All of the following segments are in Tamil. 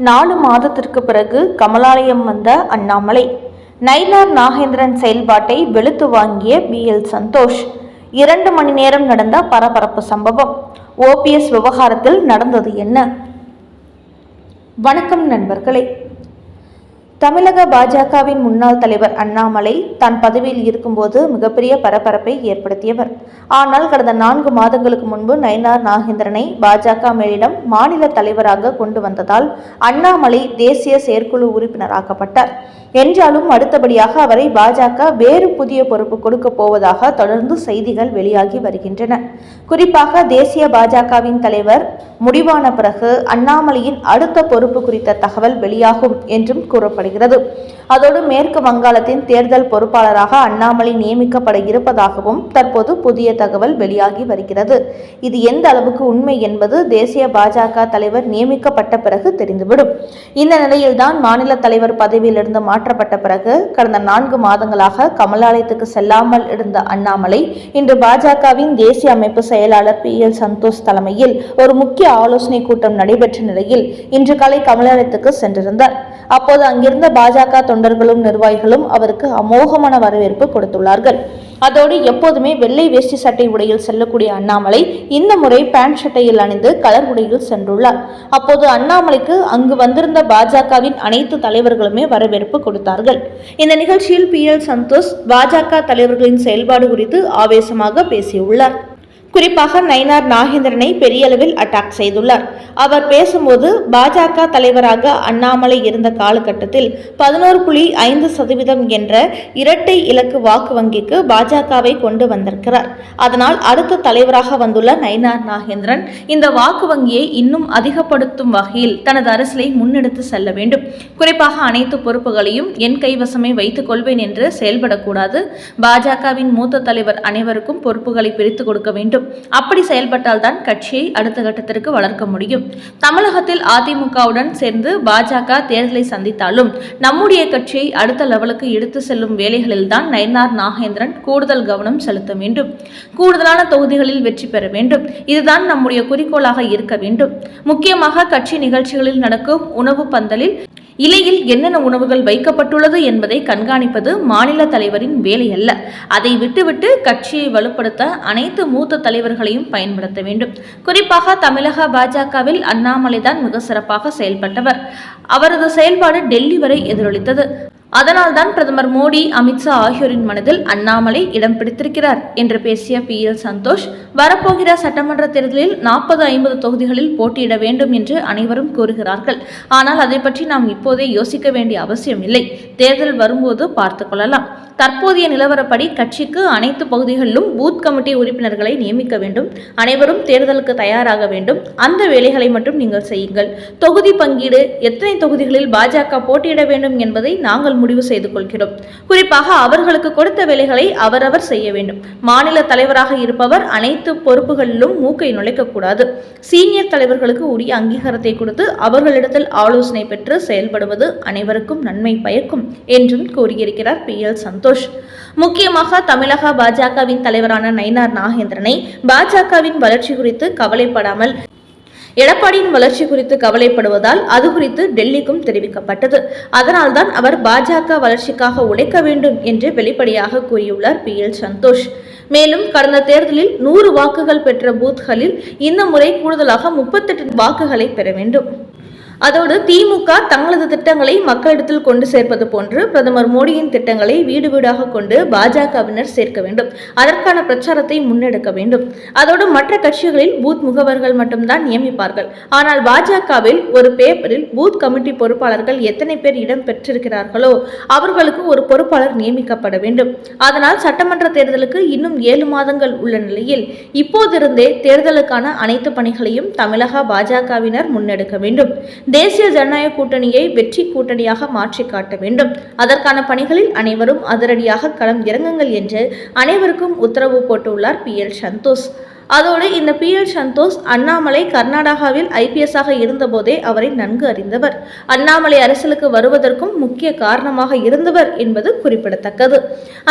நாலு மாதத்திற்கு பிறகு கமலாலயம் வந்த அண்ணாமலை. நைனார் நாகேந்திரன் செயல்பாட்டை வெளுத்து வாங்கிய பி. எல். சந்தோஷ். இரண்டு மணி நேரம் நடந்த பரபரப்பு சம்பவம். ஓபிஎஸ் விவகாரத்தில் நடந்தது என்ன? வணக்கம் நண்பர்களே. தமிழக பாஜகவின் முன்னாள் தலைவர் அண்ணாமலை தான் பதவியில் இருக்கும்போது மிகப்பெரிய பரபரப்பை ஏற்படுத்தியவர். ஆனால் கடந்த நான்கு மாதங்களுக்கு முன்பு நயனார் நாகேந்திரனை பாஜக மேலிடம் மாநில தலைவராக கொண்டு வந்ததால் அண்ணாமலை தேசிய செயற்குழு உறுப்பினராக்கப்பட்டார். என்றாலும் அடுத்தபடியாக அவரை பாஜக வேறு புதிய பொறுப்பு கொடுக்க போவதாக தொடர்ந்து செய்திகள் வெளியாகி வருகின்றன. குறிப்பாக தேசிய பாஜகவின் தலைவர் முடிவான பிறகு அண்ணாமலையின் அடுத்த பொறுப்பு குறித்த தகவல் வெளியாகும் என்றும் கூறப்படுகிறது. que da. அதோடு மேற்கு வங்காளத்தின் தேர்தல் பொறுப்பாளராக அண்ணாமலை நியமிக்கப்பட இருப்பதாகவும் தற்போது புதிய தகவல் வெளியாகி வருகிறது. இது எந்த அளவுக்கு உண்மை என்பது தேசிய பாஜக தலைவர் நியமிக்கப்பட்ட பிறகு தெரிந்துவிடும். இந்த நிலையில்தான் மாநில தலைவர் பதவியிலிருந்து மாற்றப்பட்ட பிறகு கடந்த நான்கு மாதங்களாக கமலாலயத்துக்கு செல்லாமல் இருந்த அண்ணாமலை இன்று பாஜகவின் தேசிய அமைப்பு செயலாளர் பி. எல். சந்தோஷ் தலைமையில் ஒரு முக்கிய ஆலோசனை கூட்டம் நடைபெற்ற நிலையில் இன்று காலை கமலாலயத்துக்கு சென்றிருந்தார். அப்போது அங்கிருந்த பாஜக தொண்டர்களும் நிர்வாகிகளும் அவருக்கு அமோகமான வரவேற்பு கொடுத்துள்ளார்கள். அதோடு எப்போதுமே வெள்ளை வேஷ்டி சட்டை உடையில் செல்லக்கூடிய அண்ணாமலை இந்த முறை பேண்ட் சட்டையில் அணிந்து கலர் உடையில் சென்றுள்ளார். அப்போது அண்ணாமலைக்கு அங்கு வந்திருந்த பாஜகவின் அனைத்து தலைவர்களுமே வரவேற்பு கொடுத்தார்கள். இந்த நிகழ்ச்சியில் பி எல் சந்தோஷ் பாஜக தலைவர்களின் செயல்பாடு குறித்து ஆவேசமாக பேசியுள்ளார். குறிப்பாக நயினார் நாகேந்திரனை பெரிய அளவில் அட்டாக் செய்துள்ளார். அவர் பேசும்போது பாஜக தலைவராக அண்ணாமலை இருந்த காலகட்டத்தில் பதினோரு புள்ளி ஐந்து சதவீதம் என்ற இரட்டை இலக்கு வாக்கு வங்கிக்கு பாஜகவை கொண்டு வந்திருக்கிறார். அதனால் அடுத்த தலைவராக வந்துள்ள நயினார் நாகேந்திரன் இந்த வாக்கு வங்கியை இன்னும் அதிகப்படுத்தும் வகையில் தனது அரசியலை முன்னெடுத்து செல்ல வேண்டும். குறிப்பாக அனைத்து பொறுப்புகளையும் என் கைவசமே வைத்துக் கொள்வேன் என்று செயல்படக்கூடாது. பாஜகவின் மூத்த தலைவர் அனைவருக்கும் பொறுப்புகளை பிரித்து கொடுக்க வேண்டும். அப்படி செயல்பட்டால் தான் கட்சியை அடுத்த கட்டத்திற்கு வளர்க்க முடியும். தமிழகத்தில் அதிமுகவுடன் சேர்ந்து பாஜக தேர்தலை சந்தித்தாலும் நம்முடைய கட்சியை அடுத்த லெவலுக்கு எடுத்து செல்லும் வேலைகளில் தான் நயனார் நாகேந்திரன் கூடுதல் கவனம் செலுத்த வேண்டும். கூடுதலான தொகுதிகளில் வெற்றி பெற வேண்டும். இதுதான் நம்முடைய குறிக்கோளாக இருக்க வேண்டும். முக்கியமாக கட்சி நிகழ்ச்சிகளில் நடக்கும் உணவு பந்தலில் இலையில் என்னென்ன உணவுகள் வைக்கப்பட்டுள்ளது என்பதை கண்காணிப்பது மாநில தலைவரின் வேலை அல்ல அதை விட்டுவிட்டு கட்சியை வலுப்படுத்த அனைத்து மூத்த தலைவர்களையும் பயன்படுத்த வேண்டும். குறிப்பாக தமிழக பாஜகவில் அண்ணாமலைதான் மிக சிறப்பாக செயல்பட்டவர். அவரது செயல்பாடு டெல்லி வரை எதிரொலித்தது. அதனால்தான் பிரதமர் மோடி அமித்ஷா ஆகியோரின் மனதில் அண்ணாமலை இடம் பிடித்திருக்கிறார் என்று பேசிய பி எல் சந்தோஷ் வரப்போகிற சட்டமன்ற தேர்தலில் நாற்பது ஐம்பது தொகுதிகளில் போட்டியிட வேண்டும் என்று அனைவரும் கூறுகிறார்கள். ஆனால் அதை பற்றி நாம் இப்போதே யோசிக்க வேண்டிய அவசியம் இல்லை. தேர்தல் வரும்போது பார்த்து கொள்ளலாம். தற்போதைய நிலவரப்படி கட்சிக்கு அனைத்து பகுதிகளிலும் பூத் கமிட்டி உறுப்பினர்களை நியமிக்க வேண்டும். அனைவரும் தேர்தலுக்கு தயாராக வேண்டும். அந்த வேலைகளை மட்டும் நீங்கள் செய்யுங்கள். தொகுதி பங்கீடு எத்தனை தொகுதிகளில் பாஜக போட்டியிட வேண்டும் என்பதை நாங்கள் முடிவு செய்து கொள்கிறோம் குறிப்பாக அவர்களுக்கு கொடுத்த வேலைகளை அவரவர் செய்ய வேண்டும். மாநில தலைவராக இருப்பவர் அனைத்து பொறுப்புகளிலும் மூக்கை நுழைக்கக்கூடாது. சீனியர் தலைவர்களுக்கு உரிய அங்கீகாரத்தை கொடுத்து அவர்களிடத்தில் ஆலோசனை பெற்று செயல்படுவது அனைவருக்கும் நன்மை பயக்கும் என்றும் கூறியிருக்கிறார் பி. எல். சந்தோஷ். முக்கியமாக தமிழக பாஜகவின் தலைவரான நயினார் நாகேந்திரனை பாஜகவின் வளர்ச்சி குறித்து கவலைப்படாமல் எடப்பாடியின் வளர்ச்சி குறித்து கவலைப்படுவதால் அது குறித்து டெல்லிக்கும் தெரிவிக்கப்பட்டது. அதனால்தான் அவர் பாஜக வளர்ச்சிக்காக உழைக்க வேண்டும் என்று வெளிப்படையாக கூறியுள்ளார் பி. எல். சந்தோஷ். மேலும் கடந்த தேர்தலில் நூறு வாக்குகள் பெற்ற பூத்களில் இந்த முறை கூடுதலாக முப்பத்தெட்டு வாக்குகளை பெற வேண்டும். அதோடு திமுக தங்களது திட்டங்களை மக்களிடத்தில் கொண்டு சேர்ப்பது போன்று பிரதமர் மோடியின் திட்டங்களை வீடு வீடாக கொண்டு பாஜகவினர் சேர்க்க வேண்டும். அதற்கான பிரச்சாரத்தை முன்னெடுக்க வேண்டும். அதோடு மற்ற கட்சிகளில் பூத் முகவர்கள் மட்டும்தான் நியமிப்பார்கள். ஆனால் பாஜகவில் ஒரு பேப்பரில் பூத் கமிட்டி பொறுப்பாளர்கள் எத்தனை பேர் இடம் பெற்றிருக்கிறார்களோ அவர்களுக்கு ஒரு பொறுப்பாளர் நியமிக்கப்பட வேண்டும். அதனால் சட்டமன்ற தேர்தலுக்கு இன்னும் ஏழு மாதங்கள் உள்ள நிலையில் இப்போதிருந்தே தேர்தலுக்கான அனைத்து பணிகளையும் தமிழக பாஜகவினர் முன்னெடுக்க வேண்டும். தேசிய ஜனநாயக கூட்டணியை வெற்றி கூட்டணியாக மாற்றி காட்ட வேண்டும். அதற்கான பணிகளில் அனைவரும் அதிரடியாக களம் இறங்குங்கள் என்று அனைவருக்கும் உத்தரவு போட்டுள்ளார் பி எல் சந்தோஷ். அதோடு இந்த பி எல் சந்தோஷ் அண்ணாமலை கர்நாடகாவில் ஐபிஎஸ்ஸாக இருந்தபோதே அவரை நன்கு அறிந்தவர். அண்ணாமலை அரசியலுக்கு வருவதற்கும் முக்கிய காரணமாக இருந்தவர் என்பது குறிப்பிடத்தக்கது.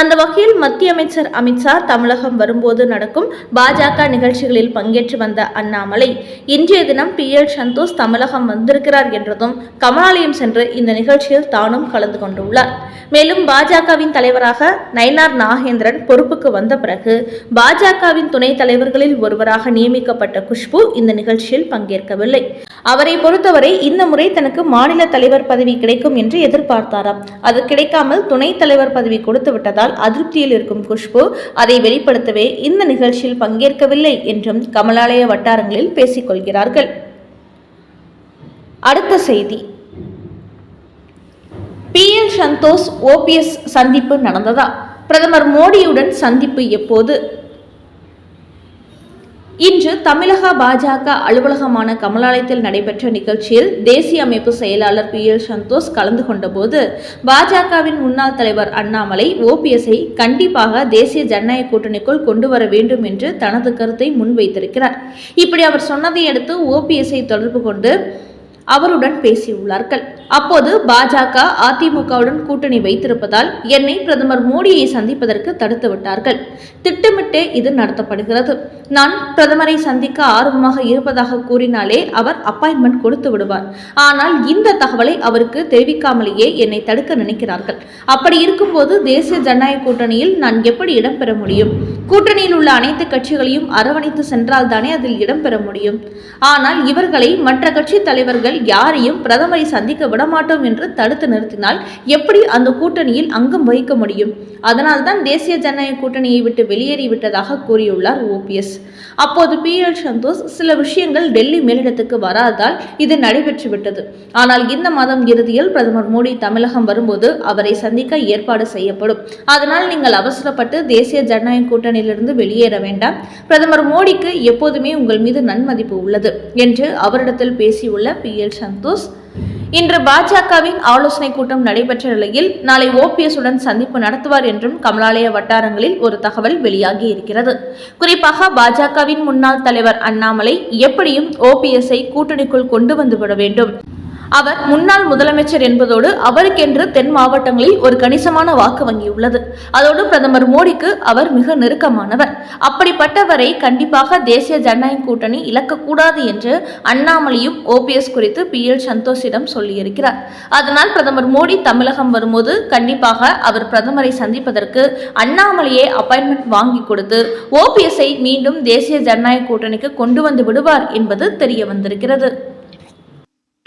அந்த வகையில் மத்திய அமைச்சர் அமித்ஷா தமிழகம் வரும்போது நடக்கும் பாஜக நிகழ்ச்சிகளில் பங்கேற்று வந்த அண்ணாமலை இன்றைய தினம் பி எல் சந்தோஷ் தமிழகம் வந்திருக்கிறார் என்றதும் கமலாலயம் சென்று இந்த நிகழ்ச்சியில் தானும் கலந்து கொண்டுள்ளார். மேலும் பாஜகவின் தலைவராக நயனார் நாகேந்திரன் பொறுப்புக்கு வந்த பிறகு பாஜகவின் துணைத் தலைவர்களில் ஒருவராக நியமிக்கப்பட்ட குஷ்பு இந்த நிகழ்ச்சியில் பங்கேற்கவில்லை. அவரை பொறுத்தவரை இந்த முறை தனக்கு மாநில தலைவர் பதவி கிடைக்கும் என்று எதிர்பார்த்தாராம். அது கிடைக்காமல் துணைத் தலைவர் பதவி கொடுத்து விட்டதால் அதிருப்தியில் இருக்கும் குஷ்பு அதை வெளிப்படுத்தவே இந்த நிகழ்ச்சியில் பங்கேற்கவில்லை என்றும் கமலாலய வட்டாரங்களில் பேசிக்கொள்கிறார்கள். அடுத்த செய்தி. பி. எல். சந்தோஷ் ஓபிஎஸ் சந்திப்பு நடந்ததா? பிரதமர் மோடியுடன் சந்திப்பு எப்போது? இன்று தமிழக பாஜக அலுவலகமான கமலாலயத்தில் நடைபெற்ற நிகழ்ச்சியில் தேசிய அமைப்பு செயலாளர் பி எல் சந்தோஷ் கலந்து கொண்டபோது பாஜகவின் முன்னாள் தலைவர் அண்ணாமலை ஓபிஎஸ்ஐ கண்டிப்பாக தேசிய ஜனநாயக கூட்டணிக்குள் கொண்டு வர வேண்டும் என்று தனது கருத்தை முன்வைத்திருக்கிறார். இப்படி அவர் சொன்னதை அடுத்து ஓபிஎஸ்ஐ தொடர்பு கொண்டு அவருடன் பேசியுள்ளார்கள். அப்போது பாஜக அதிமுகவுடன் கூட்டணி வைத்திருப்பதால் என்னை பிரதமர் மோடியை சந்திப்பதற்கு தடுத்து விட்டார்கள். திட்டமிட்டே இது நடத்தப்படுகிறது. நான் பிரதமரை சந்திக்க ஆர்வமாக இருப்பதாக கூறினாலே அவர் அப்பாயின்மெண்ட் கொடுத்து விடுவார். ஆனால் இந்த தகவலை அவருக்கு தெரிவிக்காமலேயே என்னை தடுக்க நினைக்கிறார்கள். அப்படி இருக்கும்போது தேசிய ஜனநாயக கூட்டணியில் நான் எப்படி இடம்பெற முடியும்? கூட்டணியில் உள்ள அனைத்து கட்சிகளையும் அரவணைத்து சென்றால்தானே அதில் இடம்பெற முடியும். ஆனால் இவர்களை மற்ற கட்சி தலைவர்கள் யாரையும் பிரதமரை சந்திக்க விடமாட்டோம் என்று தடுத்து நிறுத்தினால் எப்படி அந்த கூட்டணியில் அங்கம் வகிக்க முடியும்? அதனால்தான் தேசிய ஜனநாயக கூட்டணியை விட்டு வெளியேறிவிட்டதாக கூறியுள்ளார் ஓபிஎஸ் அப்போது பி எல் சந்தோஷ் சில விஷயங்கள் டெல்லி மேலிடத்துக்கு வராதால் இது நடைபெற்றுவிட்டது ஆனால் இந்த மாதம் இறுதியில் பிரதமர் மோடி தமிழகம் வரும்போது அவரை சந்திக்க ஏற்பாடு செய்யப்படும். அதனால் நீங்கள் அவசரப்பட்டு தேசிய ஜனநாயக கூட்டணியிலிருந்து வெளியேற வேண்டாம். பிரதமர் மோடிக்கு எப்போதுமே உங்கள் மீது நன்மதிப்பு உள்ளது என்று அவரிடத்தில் பேசியுள்ள பி எல் சந்தோஷ். இன்று பாஜகவின் ஆலோசனை கூட்டம் நடைபெற்ற நிலையில் நாளை ஓபிஎஸ் உடன் சந்திப்பு நடத்துவார் என்றும் கமலாலய வட்டாரங்களில் ஒரு தகவல் வெளியாகி இருக்கிறது. குறிப்பாக பாஜகவின் முன்னாள் தலைவர் அண்ணாமலை எப்படியும் ஓபிஎஸ்ஐ கூட்டணிக்குள் கொண்டு வந்துவிட வேண்டும். அவர் முன்னாள் முதலமைச்சர் என்பதோடு அவருக்கென்று தென் மாவட்டங்களில் ஒரு கணிசமான வாக்கு வங்கி உள்ளது. அதோடு பிரதமர் மோடிக்கு அவர் மிக நெருக்கமானவர். அப்படிப்பட்டவரை கண்டிப்பாக தேசிய ஜனநாயக கூட்டணி இழக்கக்கூடாது என்று அண்ணாமலையும் ஓபிஎஸ் குறித்து பி எல் சந்தோஷிடம் சொல்லியிருக்கிறார். அதனால் பிரதமர் மோடி தமிழகம் வரும்போது கண்டிப்பாக அவர் பிரதமரை சந்திப்பதற்கு அண்ணாமலையே அப்பாயின்மெண்ட் வாங்கி கொடுத்து ஓபிஎஸ்ஐ மீண்டும் தேசிய ஜனநாயக கூட்டணிக்கு கொண்டு வந்து விடுவார் என்பது தெரிய வந்திருக்கிறது.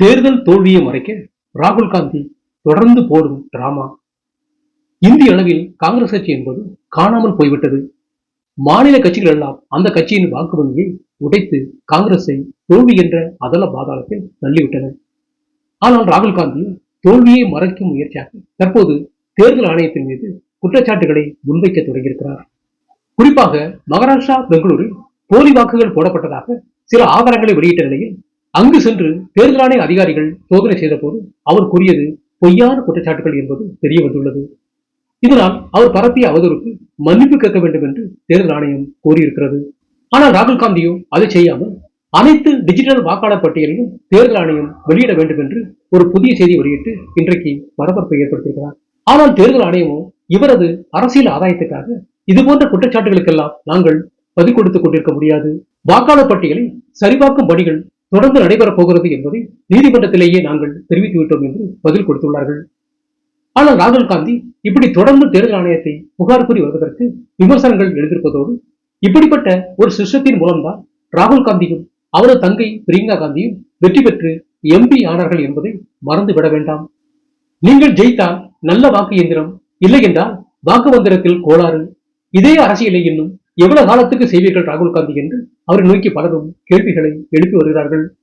தேர்தல் தோல்வியை மறைக்க ராகுல் காந்தி தொடர்ந்து போடும் டிராமா. இந்திய அளவில் காங்கிரஸ் கட்சி என்பது காணாமல் போய்விட்டது. மாநில கட்சிகள் எல்லாம் அந்த கட்சியின் வாக்கு வங்கியை உடைத்து காங்கிரஸை தோல்வி என்ற அதல பாதாளத்தில் தள்ளிவிட்டன. ஆனால் ராகுல் காந்தி தோல்வியை மறைக்கும் முயற்சியாக தற்போது தேர்தல் ஆணையத்தின் மீது குற்றச்சாட்டுகளை முன்வைக்க தொடங்கியிருக்கிறார். குறிப்பாக மகாராஷ்டிரா பெங்களூரில் போலி வாக்குகள் போடப்பட்டதாக சில ஆதாரங்களை வெளியிட்ட நிலையில் அங்கு சென்று தேர்தல் ஆணைய அதிகாரிகள் சோதனை செய்த போது அவர் கூறியது பொய்யான குற்றச்சாட்டுகள் என்பது தெரிய வந்துள்ளது. இதனால் அவர் பரப்பிய அவதூறுக்கு மன்னிப்பு கேட்க வேண்டும் என்று தேர்தல் ஆணையம் கோரியிருக்கிறது. ஆனால் ராகுல் காந்தியோ அதை செய்யாமல் அனைத்து டிஜிட்டல் வாக்காளர் பட்டியலையும் தேர்தல் ஆணையம் வெளியிட வேண்டும் என்று ஒரு புதிய செய்தி வெளியிட்டு இன்றைக்கு பரபரப்பை ஏற்படுத்தியிருக்கிறார். ஆனால் தேர்தல் ஆணையமோ இவரது அரசியல் ஆதாயத்துக்காக இதுபோன்ற குற்றச்சாட்டுகளுக்கெல்லாம் நாங்கள் பதில் கொடுத்துக் கொண்டிருக்க முடியாது. வாக்காளர் பட்டியலை சரிபார்க்கும் பணிகள் தொடர்ந்து நடைபெறப் போகிறது என்பதை நீதிமன்றத்திலேயே நாங்கள் தெரிவித்து விட்டோம் என்று பதில் கொடுத்துள்ளார்கள். ஆனால் ராகுல் காந்தி இப்படி தொடர்ந்து தேர்தல் ஆணையத்தை புகார் கூறி வருவதற்கு விமர்சனங்கள் எழுந்திருப்பதோடு இப்படிப்பட்ட ஒரு சிஸ்டத்தின் மூலம்தான் ராகுல் காந்தியும் அவரது தங்கை பிரியங்கா காந்தியும் வெற்றி பெற்று எம்பி ஆனார்கள் என்பதை மறந்து விட வேண்டாம். நீங்கள் ஜெயித்தால் நல்ல வாக்கு இயந்திரம் இல்லை என்றால் வாக்கு மந்திரத்தில் கோளாறு. இதே அரசியலை இன்னும் எவ்வளவு காலத்துக்கு செய்வீர்கள் ராகுல் காந்தி என்று? அவரை நோக்கி பலரும் கேள்விகளை எழுப்பி வருகிறார்கள்.